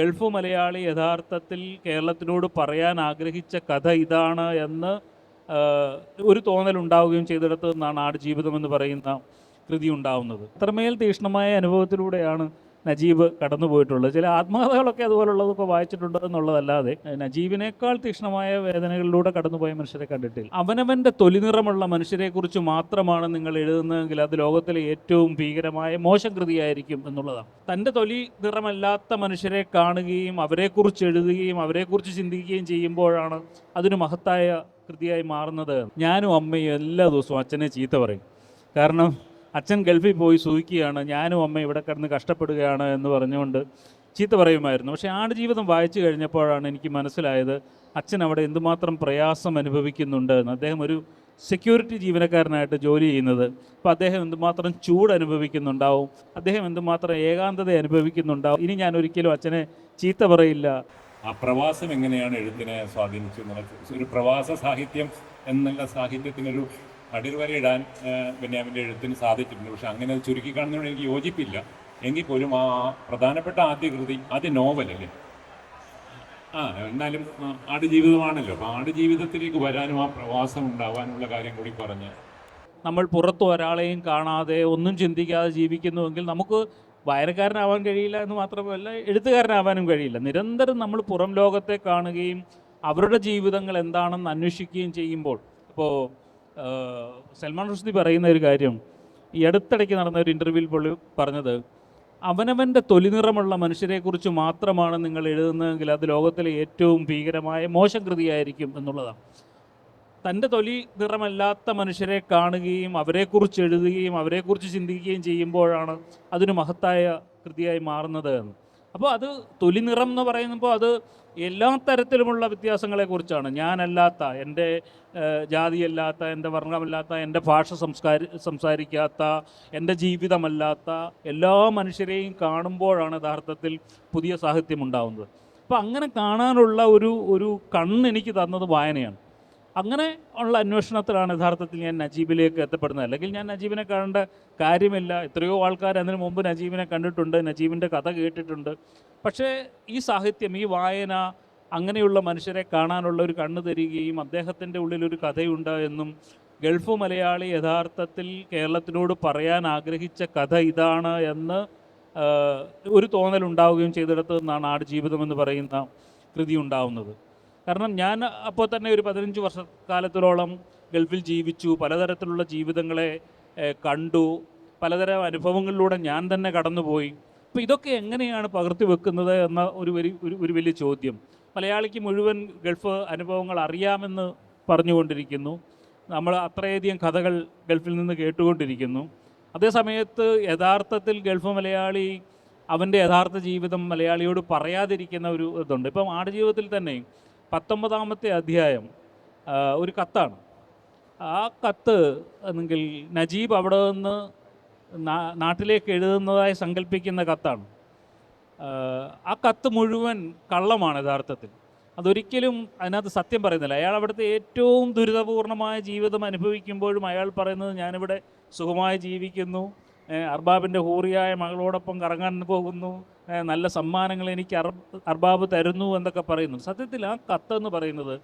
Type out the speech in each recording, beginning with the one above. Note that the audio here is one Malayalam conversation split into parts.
ഗൾഫ് മലയാളി യഥാർത്ഥത്തിൽ കേരളത്തിനോട് പറയാൻ ആഗ്രഹിച്ച കഥ ഇതാണ് എന്ന് ഒരു തോന്നൽ ഉണ്ടാവുകയും ചെയ്തിടത്ത് നിന്നാണ് ആടുജീവിതം എന്ന് പറയുന്ന കൃതി ഉണ്ടാവുന്നത്. അത്രമേൽ തീക്ഷ്ണമായ അനുഭവത്തിലൂടെയാണ് നജീബ് കടന്നുപോയിട്ടുള്ളത്. ചില ആത്മകഥകളൊക്കെ അതുപോലുള്ളതൊക്കെ വായിച്ചിട്ടുണ്ട് എന്നുള്ളതല്ലാതെ നജീബിനേക്കാൾ തീക്ഷ്ണമായ വേദനകളിലൂടെ കടന്നുപോയ മനുഷ്യരെ കണ്ടിട്ടില്ല. അവനവന്റെ തൊലിനിറമുള്ള മനുഷ്യരെക്കുറിച്ച് മാത്രമാണ് നിങ്ങൾ എഴുതുന്നതെങ്കിൽ അത് ലോകത്തിലെ ഏറ്റവും ഭീകരമായ മോശം കൃതിയായിരിക്കും എന്നുള്ളതാണ്. തന്റെ തൊലി നിറമല്ലാത്ത മനുഷ്യരെ കാണുകയും അവരെക്കുറിച്ച് എഴുതുകയും അവരെക്കുറിച്ച് ചിന്തിക്കുകയും ചെയ്യുമ്പോഴാണ് അതൊരു മഹത്തായ കൃതിയായി മാറുന്നത് ഞാനും അമ്മയും എല്ലാ ദിവസവും അച്ഛനെ ചീത്ത പറയും. കാരണം അച്ഛൻ ഗൾഫിൽ പോയി സൂഹിക്കുകയാണ് ഞാനും അമ്മ ഇവിടെ കിടന്ന് കഷ്ടപ്പെടുകയാണ് എന്ന് പറഞ്ഞുകൊണ്ട് ചീത്ത പറയുമായിരുന്നു. പക്ഷേ ആടുജീവിതം വായിച്ചു കഴിഞ്ഞപ്പോഴാണ് എനിക്ക് മനസ്സിലായത് അച്ഛൻ അവിടെ എന്തുമാത്രം പ്രയാസം അനുഭവിക്കുന്നുണ്ട് എന്ന്. അദ്ദേഹം ഒരു സെക്യൂരിറ്റി ജീവനക്കാരനായിട്ട് ജോലി ചെയ്യുന്നത്. അപ്പോൾ അദ്ദേഹം എന്തുമാത്രം ചൂട് അനുഭവിക്കുന്നുണ്ടാവും അദ്ദേഹം എന്തുമാത്രം ഏകാന്തത അനുഭവിക്കുന്നുണ്ടാവും. ഇനി ഞാൻ ഒരിക്കലും അച്ഛനെ ചീത്ത പറയില്ല. ആ പ്രവാസം എങ്ങനെയാണ് എഴുത്തിനെ സ്വാധീനിച്ചു ഒരു പ്രവാസ സാഹിത്യം എന്നുള്ള സാഹിത്യത്തിനൊരു അടിവരയിടാൻ ബെന്യാമിന്റെ എഴുത്തിന് സാധിച്ചിട്ടുണ്ട്. പക്ഷെ അങ്ങനെ അത് ചുരുക്കി കാണുന്നതിനോട് എനിക്ക് യോജിപ്പില്ല. എങ്കിൽ പോലും ആ പ്രധാനപ്പെട്ട ആദ്യ കൃതി ആദ്യ നോവലല്ലേ ആ എന്നാലും ആടുജീവിതമാണല്ലോ. അപ്പോൾ ആടുജീവിതത്തിലേക്ക് വരാനും ആ പ്രവാസം ഉണ്ടാവാനുള്ള കാര്യം കൂടി പറഞ്ഞ്. നമ്മൾ പുറത്ത് ഒരാളെയും കാണാതെ ഒന്നും ചിന്തിക്കാതെ ജീവിക്കുന്നുവെങ്കിൽ നമുക്ക് വായനക്കാരനാവാൻ കഴിയില്ല എന്ന് മാത്രമല്ല എഴുത്തുകാരനാവാനും കഴിയില്ല. നിരന്തരം നമ്മൾ പുറം ലോകത്തെ കാണുകയും അവരുടെ ജീവിതങ്ങൾ എന്താണെന്ന് അന്വേഷിക്കുകയും ചെയ്യുമ്പോൾ ഇപ്പോൾ സൽമാൻ റുഷ്ദി പറയുന്ന ഒരു കാര്യം ഈ അടുത്തിടയ്ക്ക് നടന്ന ഒരു ഇന്റർവ്യൂവിൽ പുള്ളി പറഞ്ഞത് അവനവന്റെ തൊലിനിറമുള്ള മനുഷ്യരെക്കുറിച്ച് മാത്രമാണ് നിങ്ങൾ എഴുതുന്നതെങ്കിൽ അത് ലോകത്തിലെ ഏറ്റവും ഭീകരമായ മോശം കൃതിയായിരിക്കും എന്നുള്ളതാണ്. തന്റെ തൊലി നിറമല്ലാത്ത മനുഷ്യരെ കാണുകയും അവരെക്കുറിച്ച് എഴുതുകയും അവരെക്കുറിച്ച് ചിന്തിക്കുകയും ചെയ്യുമ്പോഴാണ് അതിന് മഹത്തായ കൃതിയായി മാറുന്നത് എന്ന്. അപ്പോൾ അത് തൊലി നിറം എന്ന് പറയുമ്പോൾ അത് എല്ലാ തരത്തിലുമുള്ള വ്യത്യാസങ്ങളെക്കുറിച്ചാണ്. ഞാനല്ലാത്ത എന്റെ ജാതിയല്ലാത്ത എന്റെ വർണമല്ലാത്ത എന്റെ ഭാഷ സംസ്കാരി സംസാരിക്കാത്ത എന്റെ ജീവിതമല്ലാത്ത എല്ലാ മനുഷ്യരെയും കാണുമ്പോഴാണ് യഥാർത്ഥത്തിൽ പുതിയ സാഹിത്യം ഉണ്ടാവുന്നത്. അപ്പോൾ അങ്ങനെ കാണാനുള്ള ഒരു ഒരു കണ്ണ് എനിക്ക് തന്നത് വായനയാണ്. അങ്ങനെ ഉള്ള അന്വേഷണത്തിലാണ് യഥാർത്ഥത്തിൽ ഞാൻ നജീബിലേക്ക് എത്തപ്പെടുന്നത്. അല്ലെങ്കിൽ ഞാൻ നജീബിനെ കാണേണ്ട കാര്യമില്ല. എത്രയോ ആൾക്കാർ അതിനു മുമ്പ് നജീബിനെ കണ്ടിട്ടുണ്ട്. നജീബിന്റെ കഥ കേട്ടിട്ടുണ്ട്. പക്ഷേ ഈ സാഹിത്യം ഈ വായന അങ്ങനെയുള്ള മനുഷ്യരെ കാണാനുള്ള ഒരു കണ്ണ് തരികയും അദ്ദേഹത്തിന്റെ ഉള്ളിലൊരു കഥയുണ്ട് എന്നും ഗൾഫ് മലയാളി യഥാർത്ഥത്തിൽ കേരളത്തിനോട് പറയാൻ ആഗ്രഹിച്ച കഥ ഇതാണ് എന്ന് ഒരു തോന്നൽ ഉണ്ടാവുകയും ചെയ്തിടത്ത് നിന്നാണ് ആടുജീവിതം എന്ന് പറയുന്ന കൃതി ഉണ്ടാവുന്നത്. കാരണം ഞാൻ അപ്പോൾ തന്നെ ഒരു പതിനഞ്ച് വർഷക്കാലത്തോളം ഗൾഫിൽ ജീവിച്ചു. പലതരത്തിലുള്ള ജീവിതങ്ങളെ കണ്ടു. പലതരം അനുഭവങ്ങളിലൂടെ ഞാൻ തന്നെ കടന്നുപോയി. അപ്പോൾ ഇതൊക്കെ എങ്ങനെയാണ് പകർത്തി വെക്കുന്നത് എന്ന ഒരു വലിയ ഒരു വലിയ ചോദ്യം. മലയാളിക്ക് മുഴുവൻ ഗൾഫ് അനുഭവങ്ങൾ അറിയാമെന്ന് പറഞ്ഞുകൊണ്ടിരിക്കുന്നു. നമ്മൾ അത്രയധികം കഥകൾ ഗൾഫിൽ നിന്ന് കേട്ടുകൊണ്ടിരിക്കുന്നു. അതേസമയത്ത് യഥാർത്ഥത്തിൽ ഗൾഫ് മലയാളി അവന്റെ യഥാർത്ഥ ജീവിതം മലയാളിയോട് പറയാതിരിക്കുന്ന ഒരു ഇതുണ്ട്. ഇപ്പം ആടുജീവിതത്തിൽ തന്നെ പത്തൊമ്പതാമത്തെ അധ്യായം ഒരു കത്താണ്. ആ കത്ത് എന്നെങ്കിൽ നജീബ് അവിടെ നിന്ന് നാട്ടിലേക്ക് എഴുതുന്നതായി സങ്കല്പിക്കുന്ന കത്താണ്. ആ, കത്ത് മുഴുവൻ കള്ളമാണ് യഥാർത്ഥത്തിൽ. അതൊരിക്കലും അതിനകത്ത് സത്യം പറയുന്നില്ല. അയാൾ അവിടുത്തെ ഏറ്റവും ദുരിതപൂർണമായ ജീവിതം അനുഭവിക്കുമ്പോഴും അയാൾ പറയുന്നത് ഞാനിവിടെ സുഖമായി ജീവിക്കുന്നു അർബാബിന്റെ ഹൂറിയായ മകളോടൊപ്പം കറങ്ങാൻ പോകുന്നു നല്ല സമ്മാനങ്ങൾ എനിക്ക് അർ അർബാബ് തരുന്നു എന്നൊക്കെ പറയുന്നു സത്യത്തിൽ ആ കത്തെന്ന് പറയുന്നത്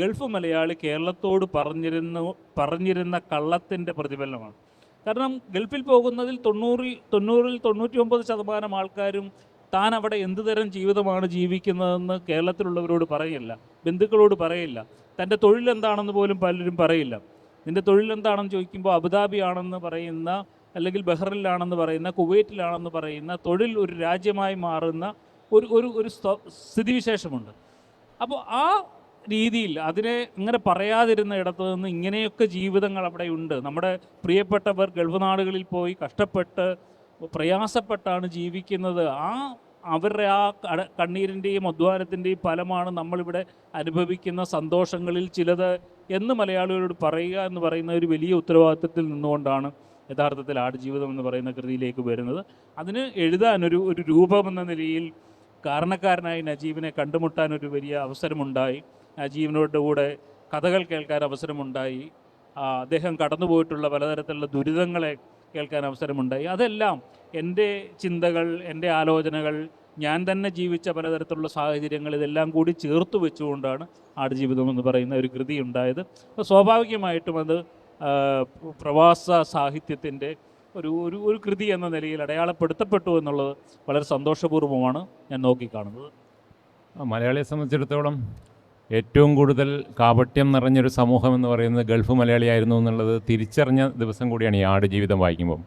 ഗൾഫ് മലയാളി കേരളത്തോട് പറഞ്ഞിരുന്നു പറഞ്ഞിരുന്ന കള്ളത്തിന്റെ പ്രതിഫലനമാണ്. കാരണം ഗൾഫിൽ പോകുന്നതിൽ തൊണ്ണൂറിൽ തൊണ്ണൂറിൽ തൊണ്ണൂറ്റി ഒമ്പത് ശതമാനം ആൾക്കാരും താൻ അവിടെ എന്തുതരം ജീവിതമാണ് ജീവിക്കുന്നതെന്ന് കേരളത്തിലുള്ളവരോട് പറയില്ല ബന്ധുക്കളോട് പറയില്ല. തന്റെ തൊഴിലെന്താണെന്ന് പോലും പലരും പറയില്ല. നിന്റെ തൊഴിലെന്താണെന്ന് ചോദിക്കുമ്പോൾ അബുദാബി ആണെന്ന് പറയുന്ന അല്ലെങ്കിൽ ബഹ്റിനിലാണെന്ന് പറയുന്ന കുവൈറ്റിലാണെന്ന് പറയുന്ന തൊഴിൽ ഒരു രാജ്യമായി മാറുന്ന ഒരു ഒരു ഒരു സ്ഥിതിവിശേഷമുണ്ട്. അപ്പോൾ ആ രീതിയിൽ അതിനെ ഇങ്ങനെ പറയാതിരുന്ന ഇടത്തു നിന്ന് ഇങ്ങനെയൊക്കെ ജീവിതങ്ങൾ അവിടെ ഉണ്ട്. നമ്മുടെ പ്രിയപ്പെട്ടവർ ഗൾഫ് നാടുകളിൽ പോയി കഷ്ടപ്പെട്ട് പ്രയാസപ്പെട്ടാണ് ജീവിക്കുന്നത്. ആ അവരുടെ ആ കണ്ണീരിന്റെയും അധ്വാനത്തിന്റെയും ഫലമാണ് നമ്മളിവിടെ അനുഭവിക്കുന്ന സന്തോഷങ്ങളിൽ ചിലത് എന്ന് മലയാളികളോട് പറയുക എന്ന് പറയുന്ന ഒരു വലിയ ഉത്തരവാദിത്തത്തിൽ നിന്നുകൊണ്ടാണ് യഥാർത്ഥത്തിൽ ആടുജീവിതം എന്ന് പറയുന്ന കൃതിയിലേക്ക് വരുന്നത്. അതിന് എഴുതാനൊരു ഒരു രൂപം എന്ന നിലയിൽ കാരണക്കാരനായി നജീബിനെ കണ്ടുമുട്ടാൻ ഒരു വലിയ അവസരമുണ്ടായി. നജീബിനോട് കൂടെ കഥകൾ കേൾക്കാൻ അവസരമുണ്ടായി. അദ്ദേഹം കടന്നുപോയിട്ടുള്ള പലതരത്തിലുള്ള ദുരിതങ്ങളെ കേൾക്കാൻ അവസരമുണ്ടായി. അതെല്ലാം എന്റെ ചിന്തകൾ എന്റെ ആലോചനകൾ ഞാൻ തന്നെ ജീവിച്ച പലതരത്തിലുള്ള സാഹചര്യങ്ങൾ ഇതെല്ലാം കൂടി ചേർത്ത് വെച്ചുകൊണ്ടാണ് ആടുജീവിതം എന്ന് പറയുന്ന ഒരു കൃതി ഉണ്ടായത്. അപ്പോൾ സ്വാഭാവികമായിട്ടും അത് പ്രവാസ സാഹിത്യത്തിന്റെ ഒരു ഒരു ഒരു കൃതി എന്ന നിലയിൽ അടയാളപ്പെടുത്തപ്പെട്ടു എന്നുള്ളത് വളരെ സന്തോഷപൂർവമാണ് ഞാൻ നോക്കിക്കാണുന്നത്. മലയാളിയെ സംബന്ധിച്ചിടത്തോളം ഏറ്റവും കൂടുതൽ കാപട്യം നിറഞ്ഞൊരു സമൂഹം എന്ന് പറയുന്നത് ഗൾഫ് മലയാളിയായിരുന്നു എന്നുള്ളത് തിരിച്ചറിഞ്ഞ ദിവസം കൂടിയാണ് ഈ ആട് ജീവിതം വായിക്കുമ്പം.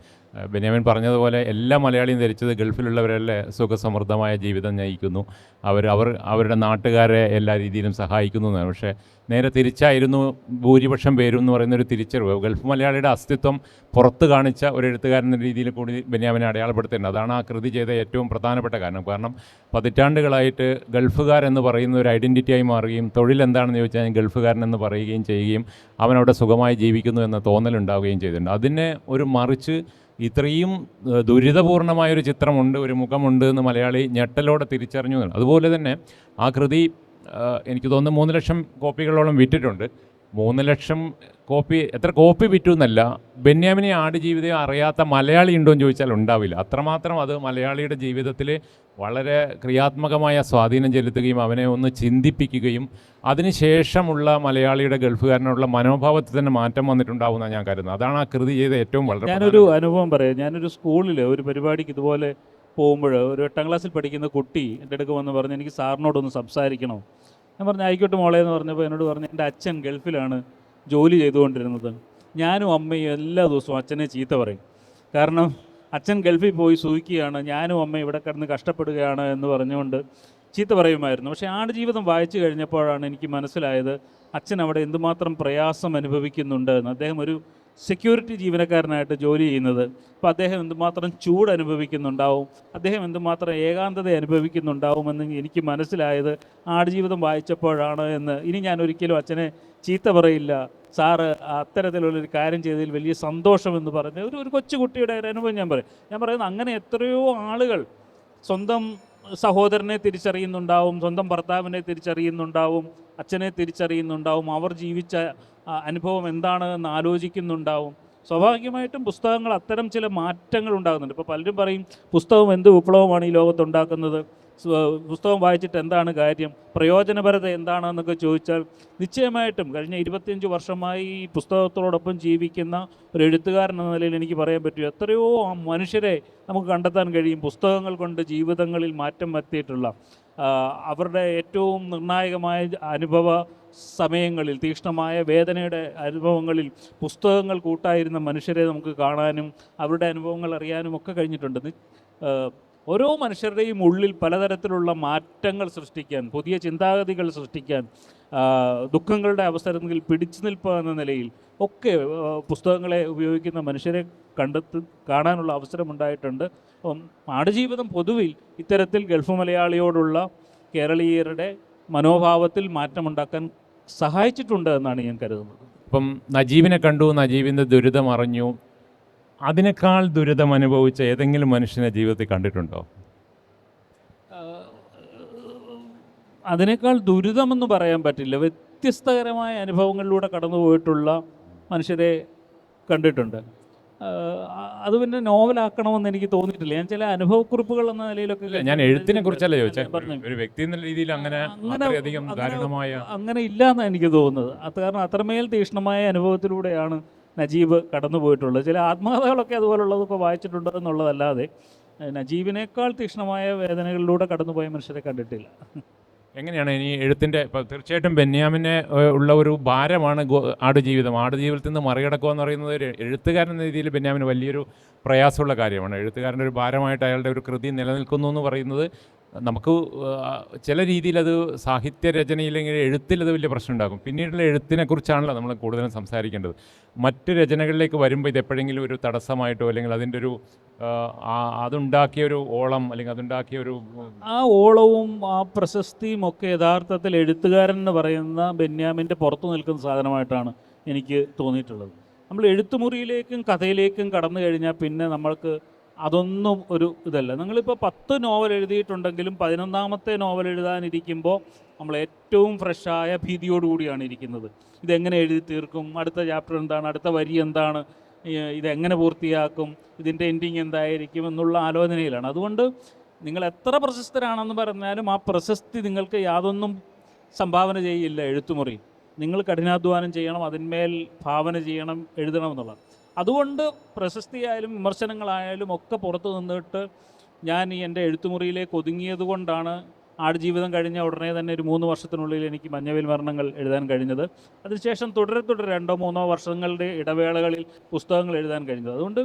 ബെന്യാമിൻ പറഞ്ഞതുപോലെ എല്ലാ മലയാളിയും ധരിച്ചത് ഗൾഫിലുള്ളവരല്ലേ സുഖസമൃദ്ധമായ ജീവിതം നയിക്കുന്നു. അവർ അവർ അവരുടെ നാട്ടുകാരെ എല്ലാ രീതിയിലും സഹായിക്കുന്നു എന്നാണ്. പക്ഷേ നേരെ തിരിച്ചായിരുന്നു ഭൂരിപക്ഷം പേരും എന്ന് പറയുന്ന ഒരു തിരിച്ചറിവ്. ഗൾഫ് മലയാളിയുടെ അസ്തിത്വം പുറത്ത് കാണിച്ച ഒരു എഴുത്തുകാരൻ എന്ന രീതിയിൽ കൂടി ബെന്യാമിനെ അടയാളപ്പെടുത്തേണ്ടത്. അതാണ് ആ കൃതി ചെയ്ത ഏറ്റവും പ്രധാനപ്പെട്ട കാരണം. കാരണം പതിറ്റാണ്ടുകളായിട്ട് ഗൾഫുകാരെന്ന് പറയുന്ന ഒരു ഐഡന്റിറ്റിയായി മാറുകയും തൊഴിൽ എന്താണെന്ന് ചോദിച്ചാൽ ഗൾഫുകാരൻ എന്ന് പറയുകയും ചെയ്യുകയും അവനവിടെ സുഖമായി ജീവിക്കുന്നു എന്ന തോന്നലുണ്ടാവുകയും ചെയ്തിട്ടുണ്ട്. അതിനെ ഒരു മറിച്ച് ഇത്രയും ദുരിതപൂർണമായൊരു ചിത്രമുണ്ട് ഒരു മുഖമുണ്ട് എന്ന് മലയാളി ഞെട്ടലോടെ തിരിച്ചറിഞ്ഞു. അതുപോലെ തന്നെ ആ കൃതി എനിക്ക് തോന്നുന്നു മൂന്ന് ലക്ഷം കോപ്പികളോളം വിറ്റിട്ടുണ്ട് മൂന്ന് ലക്ഷം കോപ്പി എത്ര കോപ്പി വിറ്റു എന്നല്ല. ബെന്യാമിനെ ആടുജീവിതം അറിയാത്ത മലയാളി ഉണ്ടോ എന്ന് ചോദിച്ചാൽ ഉണ്ടാവില്ല. അത്രമാത്രം അത് മലയാളിയുടെ ജീവിതത്തിൽ വളരെ ക്രിയാത്മകമായ സ്വാധീനം ചെലുത്തുകയും അവനെ ഒന്ന് ചിന്തിപ്പിക്കുകയും അതിനുശേഷമുള്ള മലയാളിയുടെ ഗൾഫുകാരനുള്ള മനോഭാവത്തിൽ തന്നെ മാറ്റം വന്നിട്ടുണ്ടാവുമെന്നാണ് ഞാൻ കരുതുന്നത്. അതാണ് ആ കൃതി ചെയ്ത ഏറ്റവും വളരെ ഞാനൊരു അനുഭവം പറയാം. ഞാനൊരു സ്കൂളിൽ ഒരു പരിപാടിക്ക് ഇതുപോലെ പോകുമ്പോൾ ഒരു എട്ടാം ക്ലാസ്സിൽ പഠിക്കുന്ന കുട്ടി എന്റെ അടുക്ക് വന്ന് പറഞ്ഞ് എനിക്ക് സാറിനോടൊന്ന് സംസാരിക്കണോ? ഞാൻ പറഞ്ഞു ആയിക്കോട്ടെ മോളെ എന്ന് പറഞ്ഞപ്പോൾ എന്നോട് പറഞ്ഞു എന്റെ അച്ഛൻ ഗൾഫിലാണ് ജോലി ചെയ്തുകൊണ്ടിരുന്നത്. ഞാനും അമ്മയും എല്ലാ ദിവസവും അച്ഛനെ ചീത്ത പറയും. കാരണം അച്ഛൻ ഗൾഫിൽ പോയി സൂഹിക്കുകയാണ് ഞാനും അമ്മയും ഇവിടെ കിടന്ന് കഷ്ടപ്പെടുകയാണ് എന്ന് പറഞ്ഞുകൊണ്ട് ചീത്ത പറയുമായിരുന്നു. പക്ഷേ ആടുജീവിതം വായിച്ചു കഴിഞ്ഞപ്പോഴാണ് എനിക്ക് മനസ്സിലായത് അച്ഛൻ അവിടെ എന്തുമാത്രം പ്രയാസം അനുഭവിക്കുന്നുണ്ട് എന്ന്. അദ്ദേഹം ഒരു സെക്യൂരിറ്റി ജീവനക്കാരനായിട്ട് ജോലി ചെയ്യുന്നത് അപ്പോൾ അദ്ദേഹം എന്തുമാത്രം ചൂട് അനുഭവിക്കുന്നുണ്ടാവും അദ്ദേഹം എന്തുമാത്രം ഏകാന്തത അനുഭവിക്കുന്നുണ്ടാവുമെന്ന് എനിക്ക് മനസ്സിലായത് ആടുജീവിതം വായിച്ചപ്പോഴാണ് എന്ന് ഇനി ഞാൻ ഒരിക്കലും അച്ഛനെ ചീത്ത പറയില്ല. സാറ് അത്തരത്തിലുള്ളൊരു കാര്യം ചെയ്തതിൽ വലിയ സന്തോഷമെന്ന് പറഞ്ഞ് ഒരു ഒരു കൊച്ചുകുട്ടിയുടെ ഒരു അനുഭവം ഞാൻ പറയും. ഞാൻ പറയുന്നത് അങ്ങനെ എത്രയോ ആളുകൾ സ്വന്തം സഹോദരനെ തിരിച്ചറിയുന്നുണ്ടാവും സ്വന്തം ഭർത്താവിനെ തിരിച്ചറിയുന്നുണ്ടാവും അച്ഛനെ തിരിച്ചറിയുന്നുണ്ടാവും അവർ ജീവിച്ച അനുഭവം എന്താണ് എന്ന് ആലോചിക്കുന്നുണ്ടാവും. സ്വാഭാവികമായിട്ടും പുസ്തകങ്ങൾ അത്തരം ചില മാറ്റങ്ങൾ ഉണ്ടാകുന്നുണ്ട്. ഇപ്പോൾ പലരും പറയും പുസ്തകം എന്ത് വിപ്ലവമാണ് ഈ ലോകത്തുണ്ടാക്കുന്നത് പുസ്തകം വായിച്ചിട്ട് എന്താണ് കാര്യം? പ്രയോജനപരത എന്താണെന്നൊക്കെ ചോദിച്ചാൽ നിശ്ചയമായിട്ടും കഴിഞ്ഞ ഇരുപത്തിയഞ്ച് വർഷമായി ഈ പുസ്തകത്തോടൊപ്പം ജീവിക്കുന്ന ഒരു എഴുത്തുകാരൻ എന്ന നിലയിൽ എനിക്ക് പറയാൻ പറ്റും. എത്രയോ മനുഷ്യരെ നമുക്ക് കണ്ടെത്താൻ കഴിയും. പുസ്തകങ്ങൾ കൊണ്ട് ജീവിതങ്ങളിൽ മാറ്റം വരുത്തിയിട്ടുള്ള അവരുടെ ഏറ്റവും നിർണായകമായ അനുഭവ സമയങ്ങളിൽ തീക്ഷ്ണമായ വേദനയുടെ അനുഭവങ്ങളിൽ പുസ്തകങ്ങൾ കൂട്ടായിരുന്ന മനുഷ്യരെ നമുക്ക് കാണാനും അവരുടെ അനുഭവങ്ങൾ അറിയാനും ഒക്കെ കഴിഞ്ഞിട്ടുണ്ട്. ഓരോ മനുഷ്യരുടെയും ഉള്ളിൽ പലതരത്തിലുള്ള മാറ്റങ്ങൾ സൃഷ്ടിക്കാൻ പുതിയ ചിന്താഗതികൾ സൃഷ്ടിക്കാൻ ദുഃഖങ്ങളുടെ അവസരങ്ങളിൽ പിടിച്ചു നിൽപ്പുക എന്ന നിലയിൽ ഒക്കെ പുസ്തകങ്ങളെ ഉപയോഗിക്കുന്ന മനുഷ്യരെ കണ്ടെത്തി കാണാനുള്ള അവസരമുണ്ടായിട്ടുണ്ട്. അപ്പം ആടുജീവിതം പൊതുവിൽ ഇത്തരത്തിൽ ഗൾഫ് മലയാളിയോടുള്ള കേരളീയരുടെ മനോഭാവത്തിൽ മാറ്റമുണ്ടാക്കാൻ സഹായിച്ചിട്ടുണ്ട് എന്നാണ് ഞാൻ കരുതുന്നത്. ഇപ്പം നജീബിനെ കണ്ടു നജീബിന്റെ ദുരിതം അറിഞ്ഞു. അതിനേക്കാൾ ദുരിതം അനുഭവിച്ച ഏതെങ്കിലും മനുഷ്യനെ ജീവിതത്തിൽ കണ്ടിട്ടുണ്ടോ? അതിനേക്കാൾ ദുരിതമെന്ന് പറയാൻ പറ്റില്ല. വ്യത്യസ്തകരമായ അനുഭവങ്ങളിലൂടെ കടന്നു പോയിട്ടുള്ള മനുഷ്യരെ കണ്ടിട്ടുണ്ട്. അത് പിന്നെ നോവലാക്കണമെന്ന് എനിക്ക് തോന്നിയിട്ടില്ല. ഞാൻ ചില അനുഭവക്കുറിപ്പുകൾ എന്ന നിലയിലൊക്കെ ഞാൻ എഴുത്തിനെ കുറിച്ചല്ല ചോദിച്ചത് ഒരു വ്യക്തി എന്ന രീതിയിൽ അങ്ങനെ അങ്ങനെ ഇല്ല എന്നാണ് എനിക്ക് തോന്നുന്നത്. അത് കാരണം അത്രമേൽ തീക്ഷ്ണമായ അനുഭവത്തിലൂടെയാണ് നജീബ് കടന്നു പോയിട്ടുള്ളത് ചില ആത്മകഥകളൊക്കെ അതുപോലുള്ളതൊക്കെ വായിച്ചിട്ടുണ്ട് എന്നുള്ളതല്ലാതെ നജീബിനേക്കാൾ തീക്ഷ്ണമായ വേദനകളിലൂടെ കടന്നുപോയ മനുഷ്യരെ കണ്ടിട്ടില്ല. എങ്ങനെയാണ് ഇനി എഴുത്തിന്റെ ഇപ്പോൾ തീർച്ചയായിട്ടും ബെന്യാമിനെ ഉള്ള ഒരു ഭാരമാണ് ആടുജീവിതം. ആടുജീവിതത്തിൽ നിന്ന് മറികടക്കുക എന്ന് പറയുന്നത് ഒരു എഴുത്തുകാരൻ എന്ന രീതിയിൽ ബെന്യാമിന് വലിയൊരു പ്രയാസമുള്ള കാര്യമാണ്. എഴുത്തുകാരന്റെ ഒരു ഭാരമായിട്ട് അയാളുടെ ഒരു കൃതി നിലനിൽക്കുന്നു എന്ന് പറയുന്നത് നമുക്ക് ചില രീതിയിൽ അത് സാഹിത്യ രചനയില്ലെങ്കിൽ എഴുത്തിൽ അത് വലിയ പ്രശ്നം ഉണ്ടാകും പിന്നീടുള്ള എഴുത്തിനെക്കുറിച്ചാണല്ലോ നമ്മൾ കൂടുതലും സംസാരിക്കേണ്ടത്. മറ്റ് രചനകളിലേക്ക് വരുമ്പോൾ ഇത് എപ്പോഴെങ്കിലും ഒരു തടസ്സമായിട്ടോ അല്ലെങ്കിൽ അതിന്റെ ഒരു അതുണ്ടാക്കിയ ഒരു ഓളം അല്ലെങ്കിൽ അതുണ്ടാക്കിയ ഒരു ആ ഓളവും ആ പ്രശസ്തിയും ഒക്കെ യഥാർത്ഥത്തിൽ എഴുത്തുകാരൻ എന്ന് പറയുന്ന ബെന്യാമിന്റെ പുറത്തു നിൽക്കുന്ന സാധനമായിട്ടാണ് എനിക്ക് തോന്നിയിട്ടുള്ളത്. നമ്മൾ എഴുത്തുമുറിയിലേക്കും കഥയിലേക്കും കടന്നു കഴിഞ്ഞാൽ പിന്നെ നമ്മൾക്ക് അതൊന്നും ഒരു ഇതല്ല. നിങ്ങളിപ്പോൾ പത്ത് നോവൽ എഴുതിയിട്ടുണ്ടെങ്കിലും പതിനൊന്നാമത്തെ നോവൽ എഴുതാനിരിക്കുമ്പോൾ നമ്മൾ ഏറ്റവും ഫ്രഷായ ഭീതിയോടുകൂടിയാണ് ഇരിക്കുന്നത്. ഇതെങ്ങനെ എഴുതി തീർക്കും? അടുത്ത ചാപ്റ്റർ എന്താണ്? അടുത്ത വരി എന്താണ്? ഇതെങ്ങനെ പൂർത്തിയാക്കും? ഇതിന്റെ എൻഡിങ് എന്തായിരിക്കും എന്നുള്ള ആലോചനയിലാണ്. അതുകൊണ്ട് നിങ്ങൾ എത്ര പ്രശസ്തരാണെന്ന് പറഞ്ഞാലും ആ പ്രശസ്തി നിങ്ങൾക്ക് യാതൊന്നും സംഭാവന ചെയ്യില്ല എഴുത്തുമുറി. നിങ്ങൾ കഠിനാധ്വാനം ചെയ്യണം അതിന്മേൽ ഭാവന ചെയ്യണം എഴുതണം എന്നുള്ളത്. അതുകൊണ്ട് പ്രശസ്തിയായാലും വിമർശനങ്ങളായാലും ഒക്കെ പുറത്തു നിന്നിട്ട് ഞാൻ ഈ എന്റെ എഴുത്തുമുറിയിലേക്ക് ഒതുങ്ങിയത് കൊണ്ടാണ് ആടുജീവിതം കഴിഞ്ഞ ഉടനെ തന്നെ ഒരു മൂന്ന് വർഷത്തിനുള്ളിൽ എനിക്ക് മഞ്ഞവിൽ മരണങ്ങൾ എഴുതാൻ കഴിഞ്ഞത്. അതിനുശേഷം തുടരെ തുടരെ രണ്ടോ മൂന്നോ വർഷങ്ങളുടെ ഇടവേളകളിൽ പുസ്തകങ്ങൾ എഴുതാൻ കഴിഞ്ഞത്. അതുകൊണ്ട്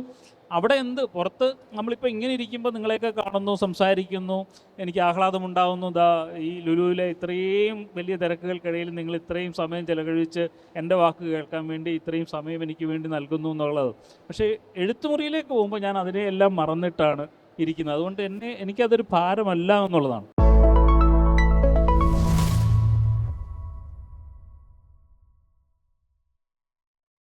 അവിടെ എന്ത്? പുറത്ത് നമ്മളിപ്പോൾ ഇങ്ങനെ ഇരിക്കുമ്പോൾ നിങ്ങളെയൊക്കെ കാണുന്നു സംസാരിക്കുന്നു എനിക്ക് ആഹ്ലാദമുണ്ടാവുന്നു. ഇതാ ഈ ലുലുവിലെ ഇത്രയും വലിയ തിരക്കുകൾക്കിടയിൽ നിങ്ങൾ ഇത്രയും സമയം ചെലവഴിച്ച് എന്റെ വാക്ക് കേൾക്കാൻ വേണ്ടി ഇത്രയും സമയം എനിക്ക് വേണ്ടി നൽകുന്നു എന്നുള്ളത്. പക്ഷേ എഴുത്തുമുറിയിലേക്ക് പോകുമ്പോൾ ഞാൻ അതിനെയെല്ലാം മറന്നിട്ടാണ് ഇരിക്കുന്നത്. അതുകൊണ്ട് എന്നെ എനിക്കതൊരു ഭാരമല്ല എന്നുള്ളതാണ്.